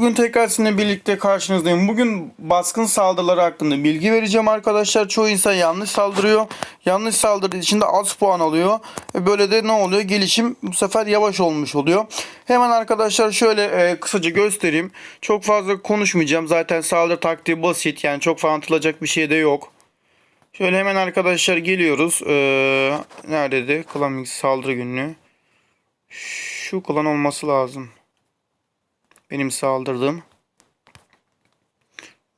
Bugün tekrar sizinle birlikte karşınızdayım. Bugün baskın saldırıları hakkında bilgi vereceğim arkadaşlar. Çoğu insan yanlış saldırıyor. Yanlış saldırdığı için de az puan alıyor. E, Böyle de ne oluyor? Gelişim bu sefer yavaş olmuş oluyor. Hemen arkadaşlar şöyle e, kısaca göstereyim. Çok fazla konuşmayacağım. Zaten saldırı taktiği basit. Yani çok falan atılacak bir şey de yok. Şöyle hemen arkadaşlar geliyoruz. Ee, neredeydi? Klan saldırı günlüğü. Şu klan olması lazım. Benim saldırdığım.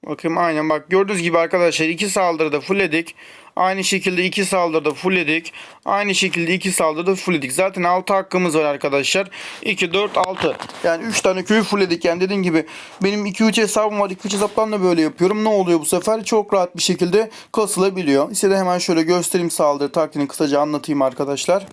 Bakayım aynen bak gördüğünüz gibi arkadaşlar iki saldırıda fullledik. Aynı şekilde iki saldırıda fullledik. Aynı şekilde iki saldırıda fullledik. Zaten 6 hakkımız var arkadaşlar. 2, 4, 6. Yani 3 tane köyü fullledik. Yani dediğim gibi benim 2-3 hesabım var. 2-3 hesaptan da böyle yapıyorum. Ne oluyor bu sefer? Çok rahat bir şekilde kasılabiliyor. Size de hemen şöyle göstereyim saldırı taktiğini kısaca anlatayım arkadaşlar.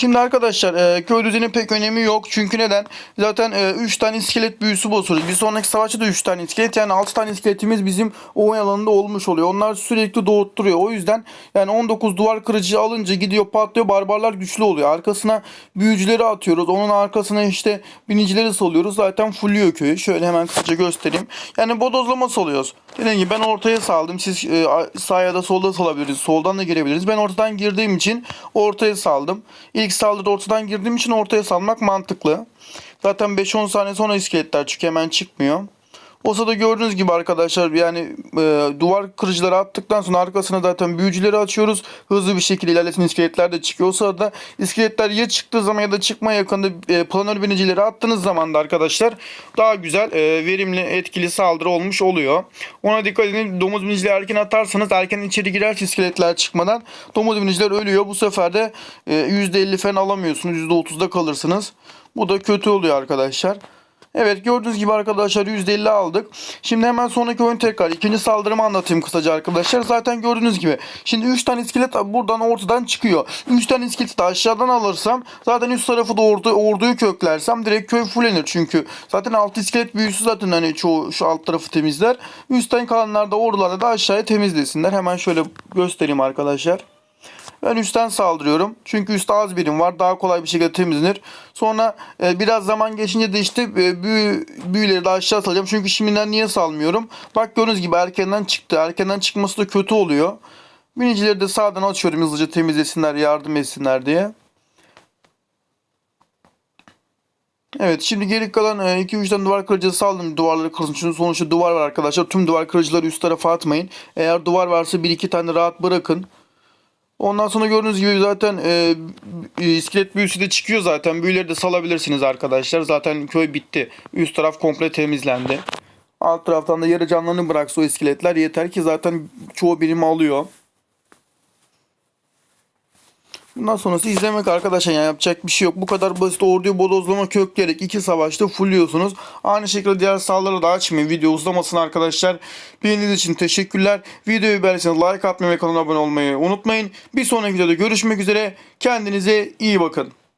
Şimdi arkadaşlar e, köy düzeni pek önemi yok. Çünkü neden? Zaten 3 tane iskelet büyüsü basıyoruz. Bir sonraki savaşta da 3 tane iskelet yani 6 tane iskeletimiz bizim oyun alanında olmuş oluyor. Onlar sürekli doğutturuyor. O yüzden yani 19 duvar kırıcı alınca gidiyor patlıyor. Barbarlar güçlü oluyor. Arkasına büyücüleri atıyoruz. Onun arkasına işte binicileri salıyoruz. Zaten fulluyor köyü. Şöyle hemen kısaca göstereyim. Yani bodozlama salıyoruz. Dediğim gibi ben ortaya saldım. Siz e, sağ ya da solda salabilirsiniz. Soldan da girebiliriz. Ben ortadan girdiğim için ortaya saldım. İlk saldırıda ortadan girdiğim için ortaya salmak mantıklı. Zaten 5-10 saniye sonra iskeletler çıkıyor. Hemen çıkmıyor. O sırada gördüğünüz gibi arkadaşlar yani e, duvar kırıcıları attıktan sonra arkasına zaten büyücüleri açıyoruz. Hızlı bir şekilde ilerlesin iskeletler de çıkıyor. O sırada iskeletler ya çıktığı zaman ya da çıkma yakında e, planör binicileri attığınız zaman da arkadaşlar daha güzel e, verimli etkili saldırı olmuş oluyor. Ona dikkat edin domuz binicileri erken atarsanız erken içeri girerse iskeletler çıkmadan domuz biniciler ölüyor. Bu sefer de e, %50 falan alamıyorsunuz. %30'da kalırsınız. Bu da kötü oluyor arkadaşlar. Evet gördüğünüz gibi arkadaşlar %50 aldık. Şimdi hemen sonraki oyun tekrar ikinci saldırımı anlatayım kısaca arkadaşlar. Zaten gördüğünüz gibi. Şimdi 3 tane iskelet buradan ortadan çıkıyor. 3 tane iskeleti de aşağıdan alırsam zaten üst tarafı da ordu, orduyu köklersem direkt köy fullenir. Çünkü zaten 6 iskelet büyüsü zaten hani çoğu şu alt tarafı temizler. Üstten kalanlar da ordularda da aşağıya temizlesinler. Hemen şöyle göstereyim arkadaşlar. Ben üstten saldırıyorum. Çünkü üstte az birim var. Daha kolay bir şekilde temizlenir. Sonra e, biraz zaman geçince de işte e, büyü, büyüleri de aşağı salacağım. Çünkü şimdiden niye salmıyorum? Bak gördüğünüz gibi erkenden çıktı. Erkenden çıkması da kötü oluyor. Binicileri de sağdan açıyorum hızlıca temizlesinler, yardım etsinler diye. Evet şimdi geri kalan 2-3 tane duvar kırıcısı saldım duvarları kırsın. Çünkü sonuçta duvar var arkadaşlar. Tüm duvar kırıcıları üst tarafa atmayın. Eğer duvar varsa 1-2 tane rahat bırakın. Ondan sonra gördüğünüz gibi zaten e, iskelet büyüsü de çıkıyor zaten. Büyüleri de salabilirsiniz arkadaşlar. Zaten köy bitti. Üst taraf komple temizlendi. Alt taraftan da yarı canlarını bıraksa o iskeletler yeter ki zaten çoğu birimi alıyor. Bundan sonrası izlemek arkadaşlar yani yapacak bir şey yok. Bu kadar basit orduyu bodozlama kökleyerek iki savaşta fulluyorsunuz. Aynı şekilde diğer sahaları da açmayın. Video uzamasın arkadaşlar. Beğendiğiniz için teşekkürler. Videoyu beğendiyseniz like atmayı ve kanala abone olmayı unutmayın. Bir sonraki videoda görüşmek üzere. Kendinize iyi bakın.